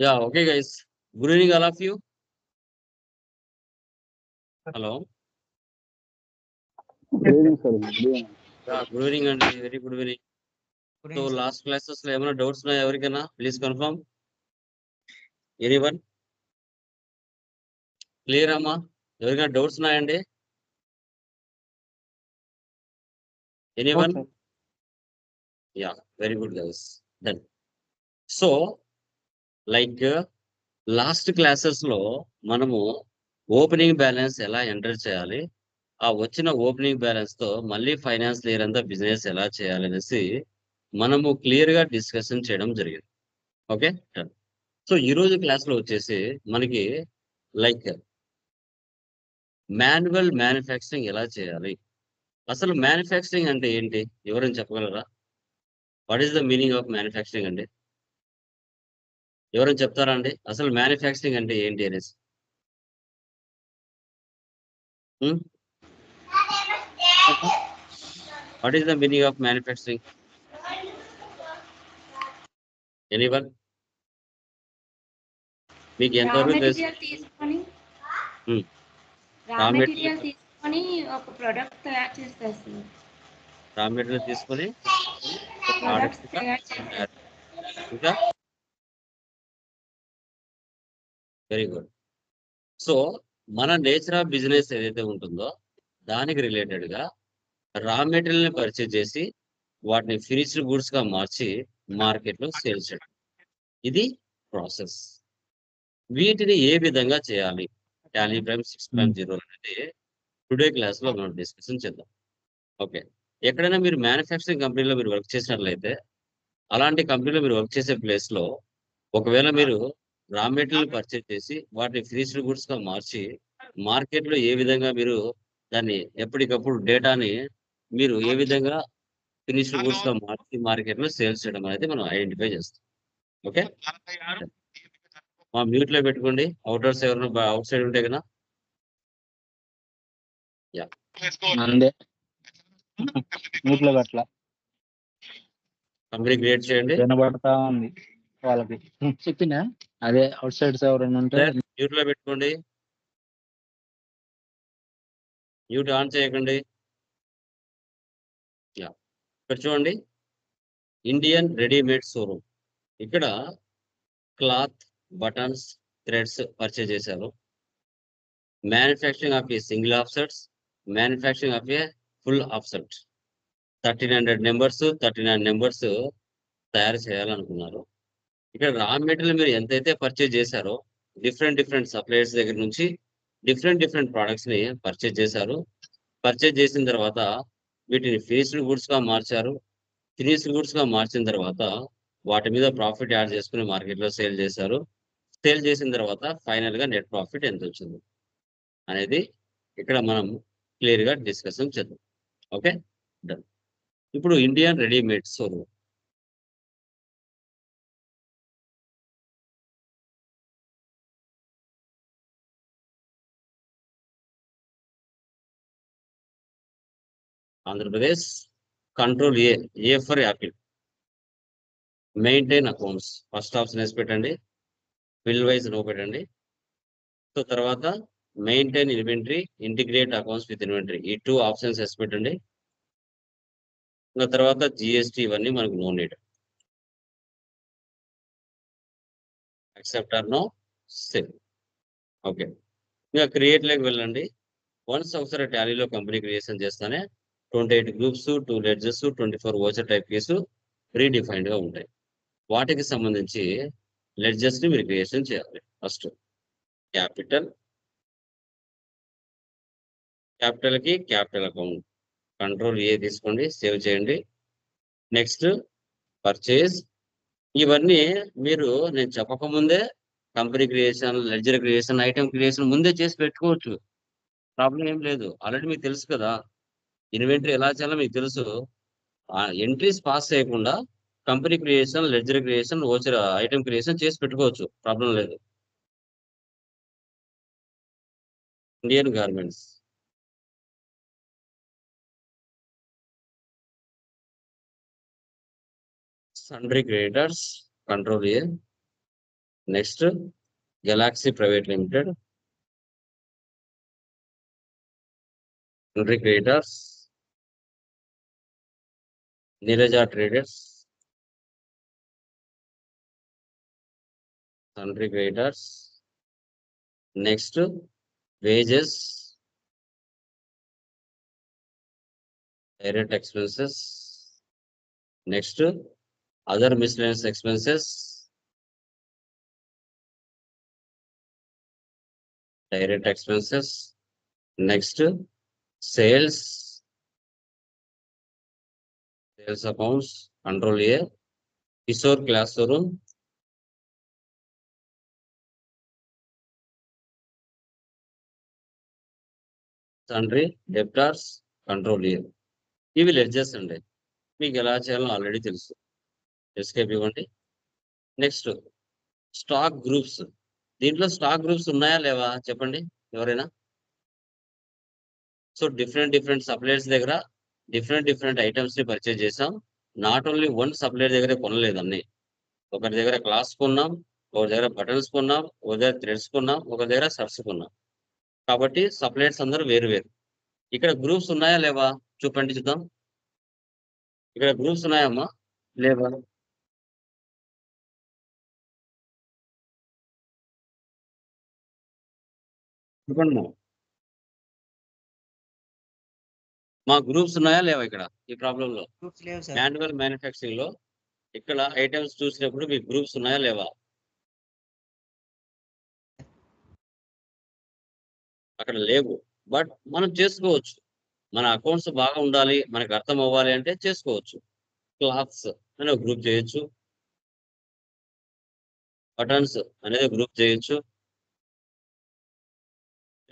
Yeah, okay, guys. Good evening, all of you. Hello. Good evening sir good evening Yeah, good evening అండి very good evening so last క్లాసెస్లో ఏమైనా doubts ఉన్నాయా ఎవరికైనా? Please confirm anyone clear అమ్మా? ఎవరికైనా doubts ఉన్నాయండి? Anyone yeah very good guys done so like last క్లాసెస్లో మనము ఓపెనింగ్ బ్యాలెన్స్ ఎలా ఎంటర్ చేయాలి? ఆ వచ్చిన ఓపెనింగ్ బ్యాలెన్స్తో మళ్ళీ ఫైనాన్స్ లేయర్ అంతా బిజినెస్ ఎలా చేయాలి అనేసి మనము క్లియర్గా డిస్కషన్ చేయడం జరిగింది. ఓకే? సో ఈ రోజు క్లాస్లో వచ్చేసి మనకి లైక్ మాన్యువల్ మ్యానుఫ్యాక్చరింగ్ ఎలా చేయాలి? అసలు మ్యానుఫ్యాక్చరింగ్ అంటే ఏంటి? ఎవరైనా చెప్పగలరా? What is the meaning of manufacturing అండి? ఎవరైనా చెప్తారా అండి అసలు మ్యానుఫ్యాక్చరింగ్ అంటే ఏంటి అనేసి. What is the meaning of manufacturing anyone మీకు ఎంతవరకు తెలుసు? తీసుకొని. రా. మెటీరియల్ తీసుకొని ఒక ప్రొడక్ట్ తయారు చేస్తారు. సార్ రా మెటీరియల్ తీసుకొని ప్రొడక్ట్స్ product తయారు చేస్తారు. ఇంకా? Very good. సో మన నేచర్ ఆఫ్ బిజినెస్ ఏదైతే ఉంటుందో దానికి రిలేటెడ్గా రా మెటీరియల్ని పర్చేజ్ చేసి వాటిని ఫినిష్డ్ గూడ్స్గా మార్చి మార్కెట్లో సేల్ చేయడం. ఇది ప్రాసెస్. వీటిని ఏ విధంగా చేయాలి? Tally prime six prime zero అనేది టుడే క్లాస్లో మనం డిస్కషన్ చేద్దాం. ఓకే. ఎక్కడైనా మీరు మ్యానుఫ్యాక్చరింగ్ కంపెనీలో మీరు వర్క్ చేసినట్లయితే అలాంటి కంపెనీలో మీరు వర్క్ చేసే ప్లేస్లో ఒకవేళ మీరు రా మెటీరియల్ పర్చేజ్ చేసి వాటిని ఫినిష్డ్ గుడ్స్గా మార్చి మార్కెట్లో ఏ విధంగా మీరు దాన్ని ఎప్పటికప్పుడు డేటాని మీరు ఏ విధంగా ఫినిష్డ్ గుడ్స్గా మార్చి మార్కెట్లో సేల్స్ చేయడం అనేది మనం ఐడెంటిఫై చేస్తాం. ఓకే? మా మ్యూట్లో పెట్టుకోండి. అవుటర్స్ ఎవరైనా అవుట్ సైడ్ ఉంటే కదా? కంపెనీ క్రియేట్ చేయండి. వినబడతా ఉంది. వాళ్ళకి. చెప్పినా? అదే అవుట్ సైడ్స్ ఎవరైనా ఉంటే మ్యూట్లో పెట్టుకోండి. మ్యూట్ ఆన్ చేయకండి. ఇక్కడ చూడండి. Indian readymade showroom. ఇక్కడ క్లాత్ బటన్స్ థ్రెడ్స్ పర్చేజ్ చేశారు. Manufacturing of a single offsets manufacturing of a full offset. Thirteen hundred numbers thirty nine numbers తయారు చేయాలనుకున్నారు. ఇక్కడ రా మెటీరియల్ మీరు ఎంతైతే పర్చేజ్ చేశారో డిఫరెంట్ డిఫరెంట్ సప్లయర్స్ దగ్గర నుంచి డిఫరెంట్ డిఫరెంట్ ప్రొడక్ట్స్ని పర్చేజ్ చేశారు. పర్చేజ్ చేసిన తర్వాత వీటిని ఫినిష్డ్ గుడ్స్గా మార్చారు. ఫినిష్డ్ గుడ్స్గా మార్చిన తర్వాత వాటి మీద ప్రాఫిట్ యాడ్ చేసుకుని మార్కెట్లో సేల్ చేశారు. సేల్ చేసిన తర్వాత ఫైనల్గా నెట్ ప్రాఫిట్ ఎంత వచ్చింది అనేది ఇక్కడ మనం క్లియర్గా డిస్కషన్ చేద్దాం. ఓకే డన్ ఇప్పుడు Indian readymade showroom Andhra Pradesh control A A for Apple. Maintain accounts. First option వేసి పెట్టండి. బిల్ వైజ్ నో పెట్టండి. సో తర్వాత maintain inventory integrate accounts with inventory. ఈ టూ ఆప్షన్స్ వేసి పెట్టండి. ఇంకా తర్వాత జిఎస్టీ ఇవన్నీ మనకు no need. Accept are no? Save okay. ఇంకా క్రియేట్లోకి వెళ్ళండి వన్స్ ఒకసారి టాలీలో కంపెనీ క్రియేషన్ చేస్తానే twenty eight groups two ledgers twenty four voucher type case ప్రీడిఫైన్డ్గా ఉంటాయి. వాటికి సంబంధించి లెడ్జెస్ని మీరు క్రియేషన్ చేయాలి ఫస్ట్. క్యాపిటల్. క్యాపిటల్కి క్యాపిటల్ అకౌంట్. కంట్రోల్ ఏ తీసుకోండి సేవ్ చేయండి. Next purchase. ఇవన్నీ మీరు నేను చెప్పకముందే company creation ledger creation item creation ముందే చేసి పెట్టుకోవచ్చు. ప్రాబ్లం ఏం లేదు. ఆల్రెడీ మీకు తెలుసు కదా. ఇన్వెంటరీ ఎలా చేయాలో మీకు తెలుసు. ఆ ఎంట్రీస్ పాస్ చేయకుండా company creation ledger creation voucher item creation చేసి పెట్టుకోవచ్చు. ప్రాబ్లం లేదు. Indian garments sundry creditors control A. Next Galaxy private limited sundry creditors Niraja Traders, Sundry Graders. Next, to wages, direct expenses. Next, to other miscellaneous expenses. Direct expenses. Next, to sales sales accounts control A Kishore class room తండ్రి debtors control A ఇవి ledgers అండి మీకు ఎలా చేయాలో already తెలుసు. Escape ఇవ్వండి. Next stock groups దీంట్లో stock groups ఉన్నాయా లేవా? చెప్పండి. ఎవరైనా? సో డిఫరెంట్ డిఫరెంట్ సప్లయర్స్ దగ్గర డిఫరెంట్ డిఫరెంట్ ఐటమ్స్ని పర్చేజ్ చేసాం నాట్ ఓన్లీ వన్ సప్లైర్ దగ్గర కొనలేదు అన్ని. ఒకరి దగ్గర క్లాస్ కొన్నాం ఒకరి దగ్గర బటన్స్ కొన్నాం ఒక దగ్గర థ్రెడ్స్ కొన్నాం ఒకరి దగ్గర సర్స్ కొన్నాం. కాబట్టి సప్లైర్స్ అందరూ వేరు వేరు. ఇక్కడ గ్రూప్స్ ఉన్నాయా లేవా? చూపండి చూద్దాం. ఇక్కడ గ్రూప్స్ ఉన్నాయమ్మా? లేవా? చెప్పండి మా గ్రూప్స్ ఉన్నాయా లేవా ఇక్కడ ఈ ప్రాబ్లం లో? మాన్యువల్ మ్యానుఫ్యాక్చరింగ్లో. ఇక్కడ ఐటమ్స్ చూసినప్పుడు మీ గ్రూప్స్ ఉన్నాయా లేవా? అక్కడ లేవు. బట్ మనం చేసుకోవచ్చు. మన అకౌంట్స్ బాగా ఉండాలి మనకు అర్థం అవ్వాలి అంటే చేసుకోవచ్చు. క్లాత్స్ అనే గ్రూప్ చేయొచ్చు. బటన్స్ అనేది గ్రూప్ చేయొచ్చు.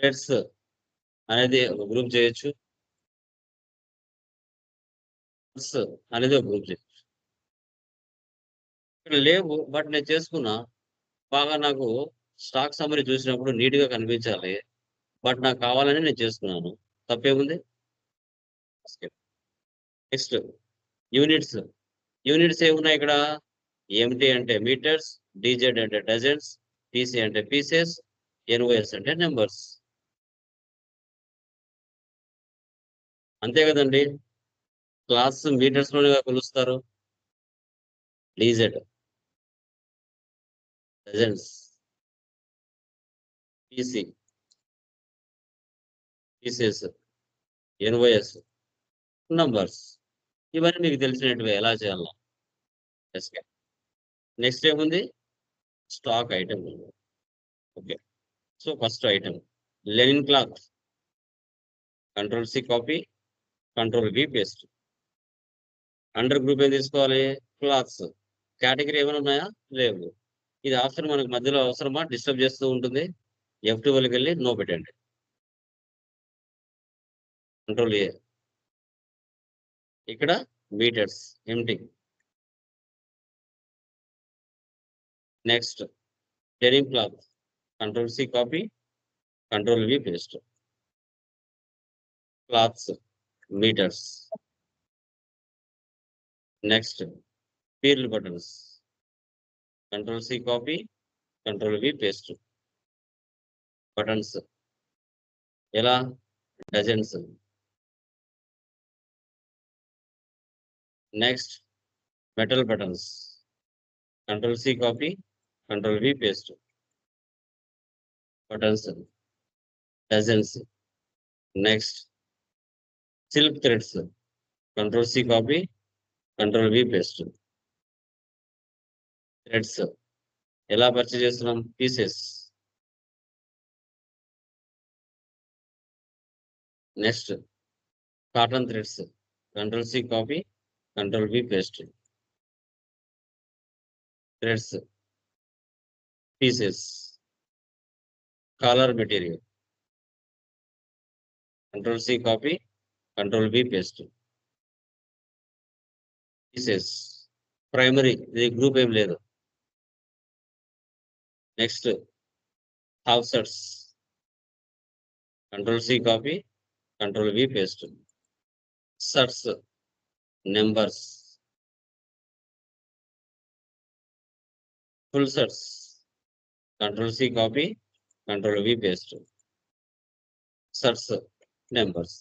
థ్రెడ్స్ అనేది ఒక గ్రూప్ చేయొచ్చు. అనేది ఒక గ్రూప్ ఇక్కడ లేవు బట్ నేను చేసుకున్నా. బాగా నాకు స్టాక్ సమరీ చూసినప్పుడు నీట్గా కనిపించాలి. బట్ నాకు కావాలని నేను చేసుకున్నాను. తప్పేముంది? నెక్స్ట్ యూనిట్స్ యూనిట్స్ ఏమున్నాయి ఇక్కడ? ఏమిటి అంటే మీటర్స్ డీజెడ్ అంటే డజన్స్ పీసీ అంటే పీసెస్ ఎన్ఓఎస్ అంటే నెంబర్స్ అంతే కదండి? క్లాస్ మీటర్స్లోనే కొలుస్తారు DZ. Dozens PC pieces NYS numbers ఇవన్నీ మీకు తెలిసినట్టుగా ఎలా చేయాలో? ఎస్కే నెక్స్ట్ ఏముంది? Stock item okay so first item linen cloth control C copy control V paste under group ఏం తీసుకోవాలి? క్లాత్స్ కేటగిరీ ఏమైనా ఉన్నాయా? లేవు. ఇది ఆప్షన్ మనకు మధ్యలో అవసరమా? డిస్టర్బ్ చేస్తూ ఉంటుంది. ఎఫ్ టూ వెళ్ళి నో పెట్టండి. కంట్రోల్ ఏ ఇక్కడ metres MT next టెరింగ్ cloth control C copy control V paste cloths metres next pearl buttons control C copy control V paste buttons ఎలా dozens next metal buttons control C copy control V paste buttons dozens next silk threads control C copy control V paste threads ఎలా purchase చేస్తున్నాం? Pieces next cotton threads control C copy control V paste threads pieces collar material control C copy control V paste pieces primary ఇది group ఏం లేదు. Next half sets control C copy control V paste sets numbers full sets control C copy control V paste sets numbers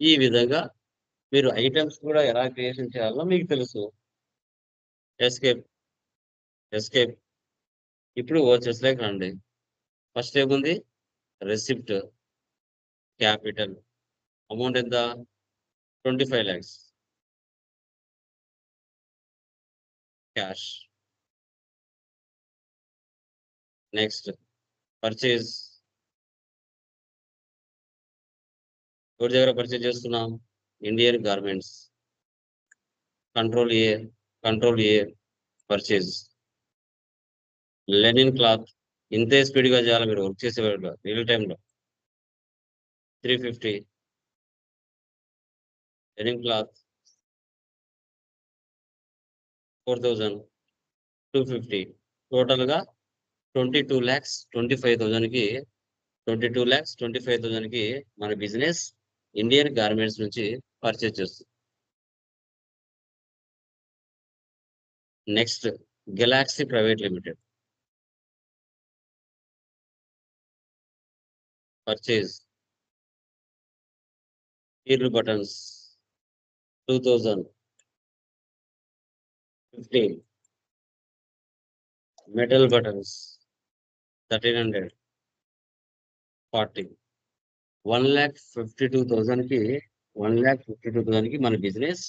ఈ విధంగా మీరు items కూడా ఎలా creation చేయాలో మీకు తెలుసు. ఎస్కేప్ ఎస్కేప్ ఇప్పుడు వచ్చేసలేక రండి. ఫస్ట్ ఏముంది రెసిప్ట్ క్యాపిటల్ అమౌంట్ ఎంత? Twenty five lakhs cash next purchase ఎవరి దగ్గర పర్చేజ్ చేస్తున్నాం? Indian garments control A control A purchase linen cloth ఇంతే స్పీడ్గా చేయాలి మీరు వర్క్ చేసేవాళ్ళు రియల్ టైంలో three fifty linen cloth four thousand two fifty టోటల్గా twenty two lakhs twenty five థౌజండ్కి twenty two lakhs twenty five థౌజండ్కి మన బిజినెస్ ఇండియన్ గార్మెంట్స్ నుంచి పర్చేజ్ చేస్తుంది next Galaxy private limited purchase కీర్లు buttons two thousand fifteen metal buttons thirteen hundred forty one lakh fifty two థౌసండ్కి మన business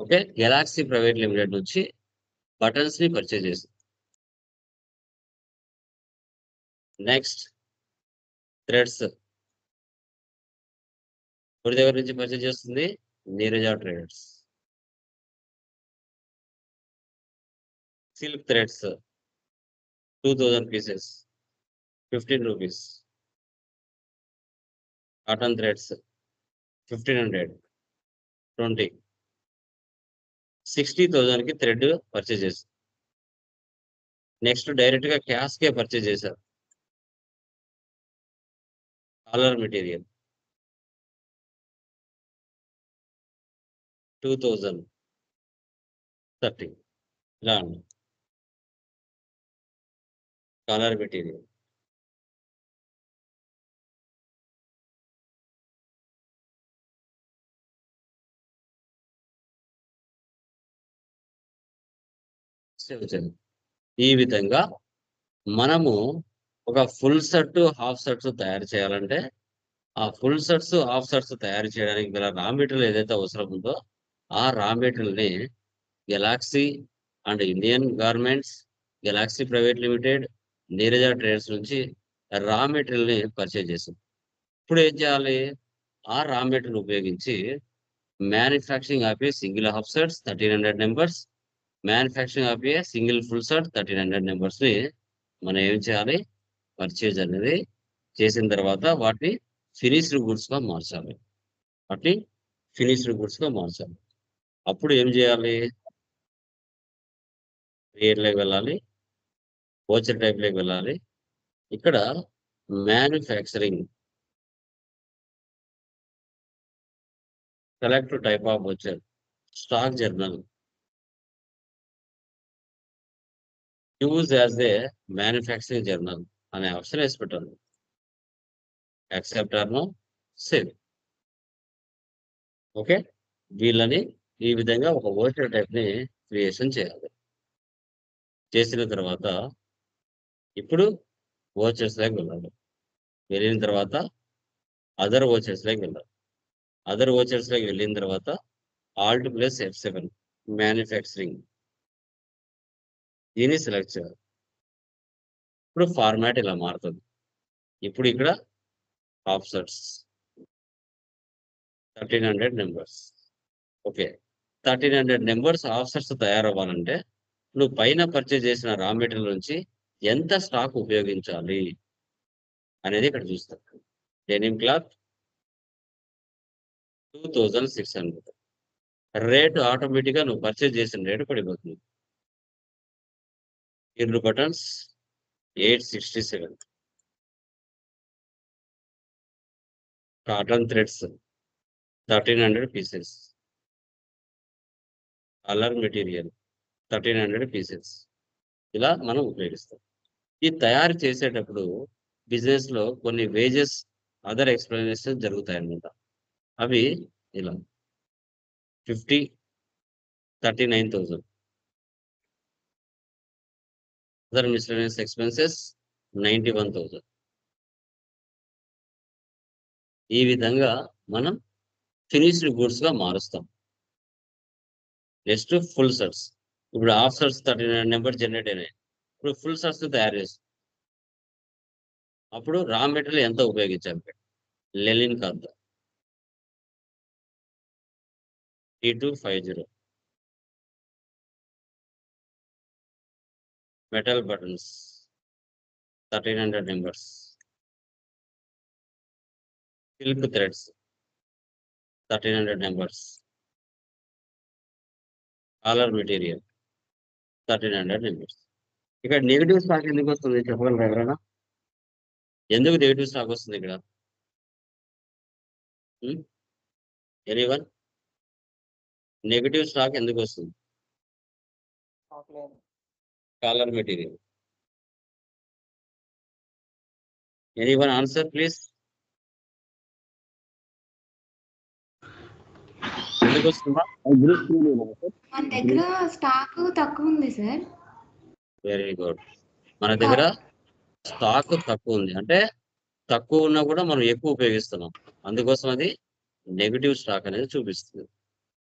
okay Galaxy private limited నుంచి బటన్స్ని purchase చేసింది next threads. ఎవరి దగ్గర నుంచి పర్చేజ్ చేస్తుంది? Neeraja traders. Silk threads. Two thousand pieces. Fifteen rupees. Cotton threads. Fifteen hundred. Twenty. Sixty థౌజండ్కి thread purchase చేశారు. నెక్స్ట్ డైరెక్ట్గా క్యాష్కే పర్చేజ్ చేశారు. Collar material. Two thousand thirty. ఇలా అండి కాలర్ మెటీరియల్. వచ్చాను ఈ విధంగా మనము ఒక ఫుల్ సెట్ హాఫ్ సెట్స్ తయారు చేయాలంటే ఆ ఫుల్ సెట్స్ హాఫ్ సెట్స్ తయారు చేయడానికి గల రా మెటీరియల్ ఏదైతే అవసరం ఉందో ఆ రా మెటీరియల్ని Galaxy and Indian garments Galaxy private limited Neeraja traders నుంచి రా మెటీరియల్ని పర్చేజ్ చేసాం ఇప్పుడు ఏం చేయాలి? ఆ రా మెటీరియల్ ఉపయోగించి manufacturing office single half sets thirteen hundred numbers manufacturing of a single full shirt thirteen hundred నెంబర్స్ని మనం ఏం చేయాలి? పర్చేజ్ అనేది చేసిన తర్వాత వాటిని ఫినిష్డ్ గుడ్స్గా మార్చాలి. వాటిని ఫినిష్డ్ గుడ్స్గా మార్చాలి. అప్పుడు ఏం చేయాలి? క్రియేట్లోకి వెళ్ళాలి. ఓచర్ టైప్లోకి వెళ్ళాలి. ఇక్కడ manufacturing select type of voucher stock journal use as a manufacturing journal అనే ఆప్షన్ వేసి పెట్టాను accept or no save okay వీళ్ళని ఈ విధంగా ఒక ఓటర్ టైప్ని క్రియేషన్ చేయాలి. చేసిన తర్వాత ఇప్పుడు ఓచర్స్ లాగా వెళ్ళాలి వెళ్ళిన తర్వాత అదర్ ఓచర్స్ లాగా వెళ్ళాలి అదర్ ఓచర్స్ లాగా వెళ్ళిన తర్వాత alt plus F seven manufacturing దీన్ని సెలెక్ట్ చేయాలి. ఇప్పుడు ఫార్మాట్ ఇలా మారుతుంది. ఇప్పుడు ఇక్కడ options thirteen hundred numbers okay thirteen hundred numbers half shirts తయారవ్వాలంటే నువ్వు పైన పర్చేజ్ చేసిన రా మెటీరియల్ నుంచి ఎంత స్టాక్ ఉపయోగించాలి అనేది ఇక్కడ చూస్తాం. Denim cloth two thousand six hundred rate ఆటోమేటిక్గా నువ్వు పర్చేజ్ చేసిన రేటు పడిపోతుంది. ఇర్లు buttons eight sixty seven. Cotton threads thirteen hundred pieces. Collar material thirteen hundred pieces. ఇలా మనం ఉపయోగిస్తాం. ఈ తయారు చేసేటప్పుడు బిజినెస్లో కొన్ని వేజెస్ అదర్ ఎక్స్ప్లెనేషన్ జరుగుతాయి అన్నమాట అవి ఇలా fifty thirty nine thousand other miscellaneous expenses ninety one thousand ఈ విధంగా మనం ఫినిష్డ్ గూడ్స్గా మారుస్తాం. నెక్స్ట్ ఫుల్ సర్ట్స్ ఇప్పుడు half shirts thirty nine number generate అయినాయి. ఇప్పుడు ఫుల్ సర్ట్స్ తయారు చేస్తాం. అప్పుడు రా మెటీరియల్ ఎంత ఉపయోగించాం? లెలిన్ కాదు. T two five zero metal buttons thirteen hundred silk threads threads thirteen hundred numbers. Collar material thirteen hundred numbers. ఇక్కడ నెగిటివ్ స్టాక్ ఎందుకు వస్తుంది? చెప్పగలరా ఎవరైనా? ఎందుకు నెగిటివ్ స్టాక్ వస్తుంది ఇక్కడ? ఎనీ వన్ నెగిటివ్ స్టాక్ ఎందుకు వస్తుంది? Collar material any one answer please ఎందుకు వస్తుందా మన దగ్గర స్టాక్ తక్కువ ఉంది సార్ వెరీ గుడ్ మన దగ్గర స్టాక్ తక్కువ ఉంది. అంటే తక్కువ ఉన్నా కూడా మనం ఎక్కువ ఉపయోగిస్తున్నాం. అందుకోసం అది నెగిటివ్ స్టాక్ అనేది చూపిస్తుంది.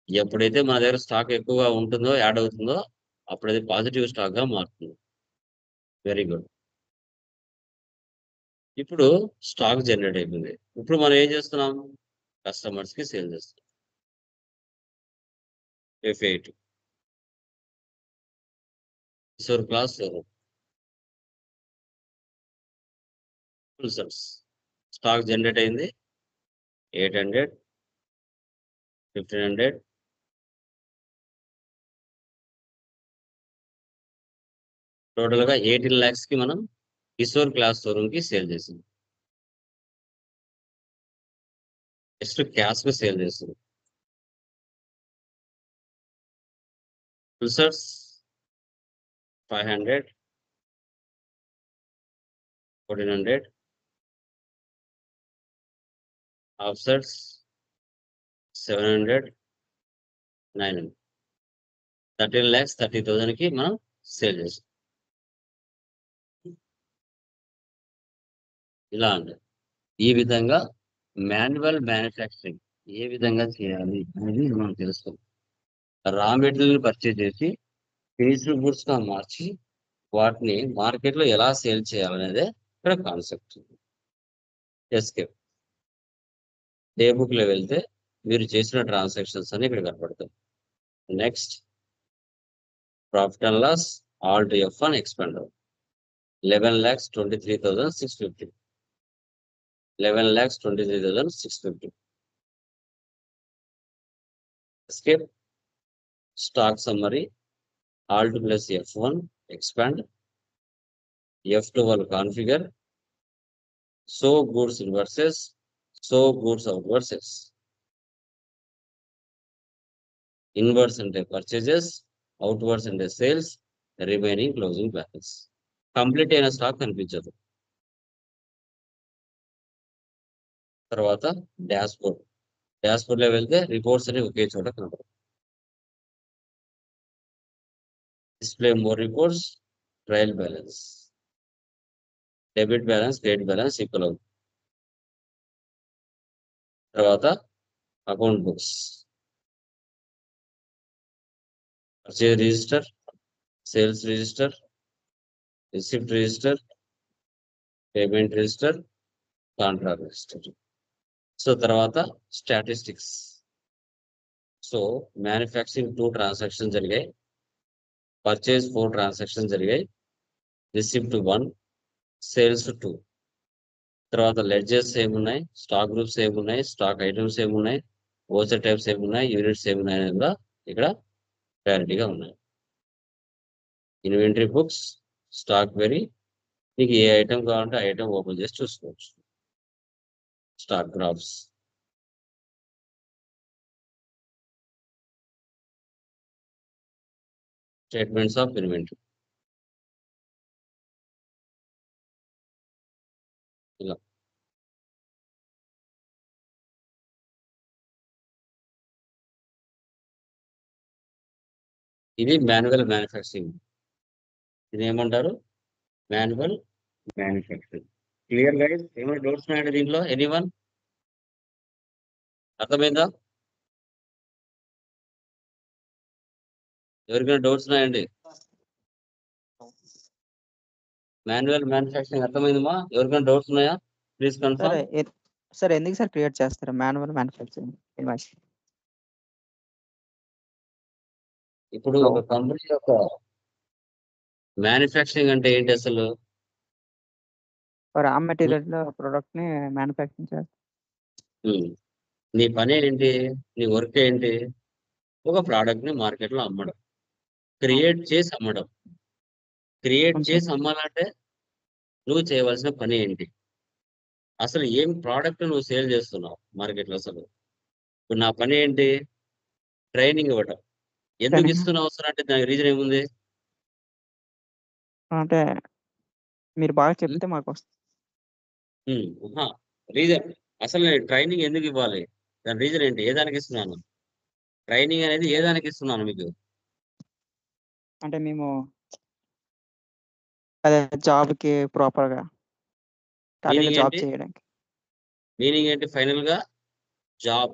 ఎప్పుడైతే మన దగ్గర స్టాక్ ఎక్కువగా ఉంటుందో యాడ్ అవుతుందో అప్పుడు అది పాజిటివ్ స్టాక్గా మారుతుంది. వెరీ గుడ్ ఇప్పుడు స్టాక్ జనరేట్ అయిపోయింది. ఇప్పుడు మనం ఏం చేస్తున్నాం? కస్టమర్స్కి సేల్ చేస్తున్నాం. F eight class stock generate అయింది. ఎయిట్ హండ్రెడ్ ఫిఫ్టీన్ హండ్రెడ్ టోటల్గా ఎయిటీన్ ల్యాక్స్కి మనం కిషోర్ క్లాస్ షోరూమ్కి సేల్ చేసింది నెక్స్ట్ క్యాష్కి సేల్ చేసింది full shirts five hundred fourteen hundred half shirts seven hundred nine hundred thirteen lakhs thirty థౌజండ్కి మనం సేల్ చేసాం. ఇలా అండి. ఈ విధంగా మాన్యువల్ మ్యానుఫ్యాక్చరింగ్ ఏ విధంగా చేయాలి అనేది మనం తెలుస్తాం రా మెటీరియల్ పర్చేజ్ చేసి ఫినిష్డ్ గూడ్స్గా మార్చి వాటిని మార్కెట్లో ఎలా సేల్ చేయాలనేదే ఇక్కడ కాన్సెప్ట్. ఎస్కేప్. ఏ బుక్లో వెళ్తే మీరు చేసిన ట్రాన్సాక్షన్స్ అని ఇక్కడ కనపడతాయి. Next profit and loss all to F one expander. Eleven lakhs twenty three thousand six fifty. eleven lakhs twenty three thousand six fifty escape stock summary alt plus F one expand F twelve configure so goods inverses so goods out versus inverse అంటే purchases outwards అంటే sales remaining closing balance complete అయిన stock కనిపించదు తర్వాత dash board dash బోర్డ్లో వెళ్తే reports అనేవి ఒకే చోట కనపడతాయి. Display more reports trial balance. Debit balance credit balance equal అవుతుంది. తర్వాత account books. Purchase register sales register receipt register payment register contract register. So తర్వాత statistics so manufacturing two transaction జరిగాయి. పర్చేజ్ ఫోర్ ట్రాన్సాక్షన్ జరిగాయి. Receipt one sales two తర్వాత ledgers ఏమున్నాయి stock groups ఏమున్నాయి stock items ఏమున్నాయి voucher types ఏమున్నాయి units ఏమున్నాయి అనేది కూడా ఇక్కడ క్లారిటీగా ఉన్నాయి. ఇన్వెంటరీ బుక్స్ స్టాక్ వెరీ మీకు ఏ ఐటమ్ కావాలంటే ఆ ఐటమ్ ఓపెన్ చేసి చూసుకోవచ్చు. Star graphs. Statements of inventory ఇలా ఇది మాన్యువల్ మ్యానుఫ్యాక్చరింగ్ ఇది ఏమంటారు? మాన్యువల్ మ్యానుఫ్యాక్చరింగ్ క్లియర్ గైస్ ఏమైనా డౌట్స్ ఉన్నాయండి దీంట్లో ఎనీ వన్ అర్థమైందా? ఎవరికైనా డౌట్స్ ఉన్నాయండి? మాన్యువల్ మ్యానుఫ్యాక్చరింగ్ అర్థమైందమ్మా? ఎవరికైనా డౌట్స్ ఉన్నాయా? ప్లీజ్ కన్ఫర్మ్ సార్ ఎందుకు సార్ క్రియేట్ చేస్తారు? మాన్యువల్ మ్యానుఫ్యాక్చరింగ్ ఇప్పుడు ఒక కంపెనీ యొక్క మ్యానుఫ్యాక్చరింగ్ అంటే ఏంటి అసలు? రా మెటీరియల్ ప్రొడక్ట్ని మ్యానుఫ్యాక్చరింగ్ చేస్తారు. నీ పని ఏంటి? నీ వర్క్ ఏంటి? ఒక ప్రోడక్ట్ని మార్కెట్లో అమ్మడం. క్రియేట్ చేసి అమ్మడం. క్రియేట్ చేసి అమ్మాలంటే నువ్వు చేయవలసిన పని ఏంటి? అసలు ఏం ప్రోడక్ట్ నువ్వు సేల్ చేస్తున్నావు మార్కెట్లో అసలు? ఇప్పుడు నా పని ఏంటి? ట్రైనింగ్ ఇవ్వటం. ఎందుకు. ఇస్తున్నావు అవసరం అంటే దానికి రీజన్ ఏముంది? అంటే మీరు బాగా చెప్తే మాకు వస్తుంది రీజన్ అసలు నేను ట్రైనింగ్ ఎందుకు ఇవ్వాలి? దాని రీజన్ ఏంటి? ఏ దానికి ఇస్తున్నాను? ట్రైనింగ్ అనేది ఏ దానికి ఇస్తున్నాను మీకు? అంటే మేము అదే జాబ్కి ప్రాపర్గా జాబ్? చేయడానికి. మీనింగ్ ఏంటి? ఫైనల్గా జాబ్.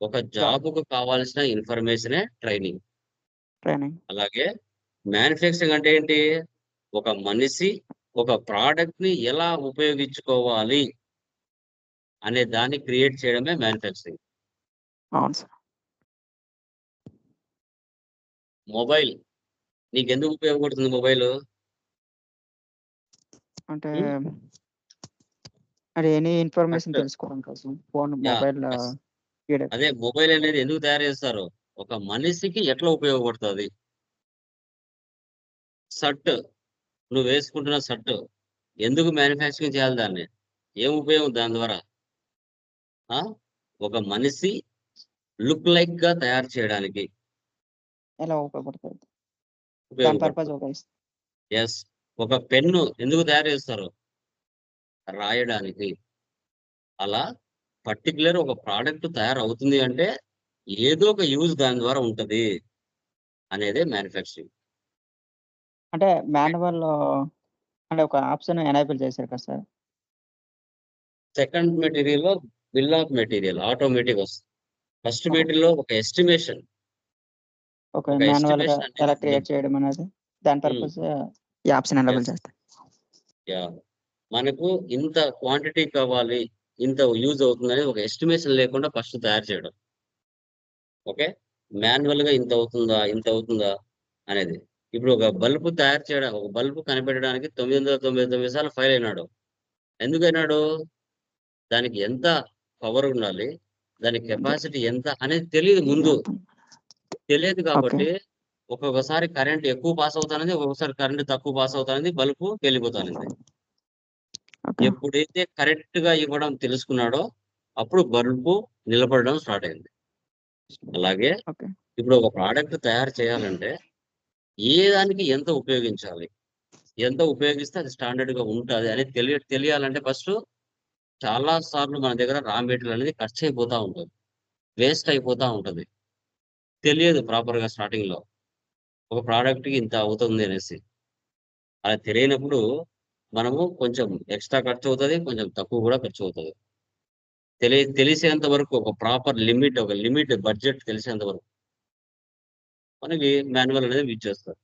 ఒక జాబ్. కు కావాల్సిన ఇన్ఫర్మేషనే ట్రైనింగ్. ట్రైనింగ్. అలాగే మ్యానుఫ్యాక్చరింగ్ అంటే ఏంటి? ఒక మనిషి ఒక ప్రోడక్ట్ని ఎలా ఉపయోగించుకోవాలి అనే దాన్ని క్రియేట్ చేయడమే మ్యానుఫ్యాక్చరింగ్ అవును సార్. మొబైల్ నీకు ఎందుకు ఉపయోగపడుతుంది మొబైల్ అంటే Hmm? అది ఎనీ ఇన్ఫర్మేషన్ First- తెలుసుకోవడం కోసం ఫోన్ మొబైల్. అదే మొబైల్ అనేది ఎందుకు తయారు చేస్తారు? ఒక మనిషికి ఎట్లా ఉపయోగపడుతుంది? షర్ట్ నువ్వు వేసుకుంటున్న షర్ట్ ఎందుకు మ్యానుఫ్యాక్చరింగ్ చేయాలి దాన్ని? ఏం ఉపయోగం దాని ద్వారా? ఒక మనిషి లుక్ లైక్గా తయారు చేయడానికి ఎలా ఉపయోగపడుతుంది? ఎస్ ఒక పెన్ను ఎందుకు తయారు చేస్తారు? రాయడానికి. అలా పర్టికులర్ ఒక ప్రోడక్ట్ తయారవుతుంది అంటే ఏదో ఒక యూజ్ దాని ద్వారా ఉంటది అనేదే మ్యానుఫ్యాక్చరింగ్ అంటే మాన్యువల్ అంటే ఒక ఆప్షన్ ఎనేబుల్ చేశారు కదా సార్? సెకండ్ మెటీరియల్లో బిల్ ఆఫ్ మెటీరియల్ ఆటోమేటిక్ వస్తుంది. ఫస్ట్. మెటీరియల్లో ఒక ఎస్టిమేషన్. ఒక ఒక మాన్యువల్గా అనేది ఎలా. క్రియేట్ చేయడం అనేది దాని పర్పస్ ఈ ఆప్షన్ ఎనేబుల్. చేస్తారు. యా. మనకు ఇంత క్వాంటిటీ కావాలి ఇంత యూజ్ అవుతుంది అనేది ఒక ఎస్టిమేషన్ లేకుండా ఫస్ట్ తయారు చేయడం. ఓకే? మాన్యువల్గా ఇంత అవుతుందా ఇంత అవుతుందా అనేది. ఇప్పుడు ఒక బల్బు తయారు చేయడం ఒక బల్బు కనిపెట్టడానికి తొమ్మిది వందల తొంభై తొమ్మిది సార్లు ఫైల్ అయినాడు. ఎందుకు అయినాడు దానికి ఎంత పవర్ ఉండాలి? దాని కెపాసిటీ ఎంత అనేది తెలియదు ముందు. తెలియదు కాబట్టి ఒక్కొక్కసారి కరెంట్ ఎక్కువ పాస్ అవుతానది ఒక్కొక్కసారి కరెంట్ తక్కువ పాస్ అవుతానది బల్బు వెళ్ళిపోతానంది. ఎప్పుడైతే కరెక్ట్గా ఇవ్వడం తెలుసుకున్నాడో అప్పుడు బల్బు నిలబడడం స్టార్ట్ అయింది. అలాగే ఇప్పుడు ఒక ప్రోడక్ట్ తయారు చేయాలంటే ఏ దానికి ఎంత ఉపయోగించాలి? ఎంత ఉపయోగిస్తే అది స్టాండర్డ్గా ఉంటుంది అనేది తెలియ తెలియాలంటే ఫస్ట్ చాలా సార్లు మన దగ్గర రా మెటీరియల్ అనేది ఖర్చు అయిపోతూ ఉంటుంది. వేస్ట్ అయిపోతూ ఉంటుంది. తెలియదు ప్రాపర్గా స్టార్టింగ్లో. ఒక ప్రోడక్ట్కి ఇంత అవుతుంది అనేసి. అలా తెలియనప్పుడు మనము కొంచెం ఎక్స్ట్రా ఖర్చు అవుతుంది కొంచెం తక్కువ కూడా ఖర్చు అవుతుంది తెలియ తెలిసేంత వరకు ఒక ప్రాపర్ లిమిట్ ఒక లిమిట్ బడ్జెట్ తెలిసేంత వరకు మనకి మాన్యువల్ అనేది యూజ్ చేస్తారు.